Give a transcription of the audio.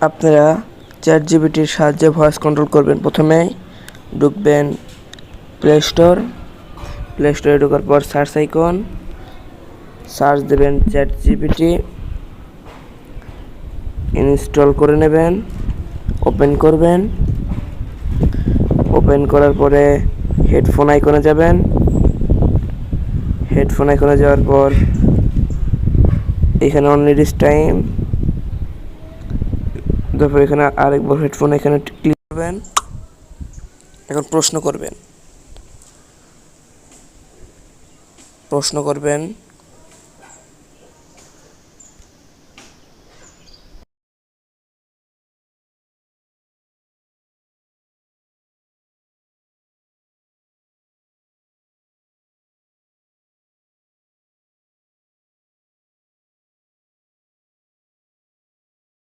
আপনারা চ্যাট জিবিটির সাহায্যে voice control করবেন। প্রথমে ঢুকবেন প্লে স্টোর প্লে স্টোরে ঢোকার পর সার্চ আইকন সার্চ দেবেন চ্যাট জিবিটি ইনস্টল করে নেবেন। ওপেন করবেন। ওপেন করার পরে হেডফোন আইকনে যাবেন। হেডফোন আইকনে যাওয়ার পর এখানে অনলি দিস টাইম তারপর এখানে আরেকবার হেডফোন এখানে ক্লিক করবেন। এখন প্রশ্ন করবেন। প্রশ্ন করবেন।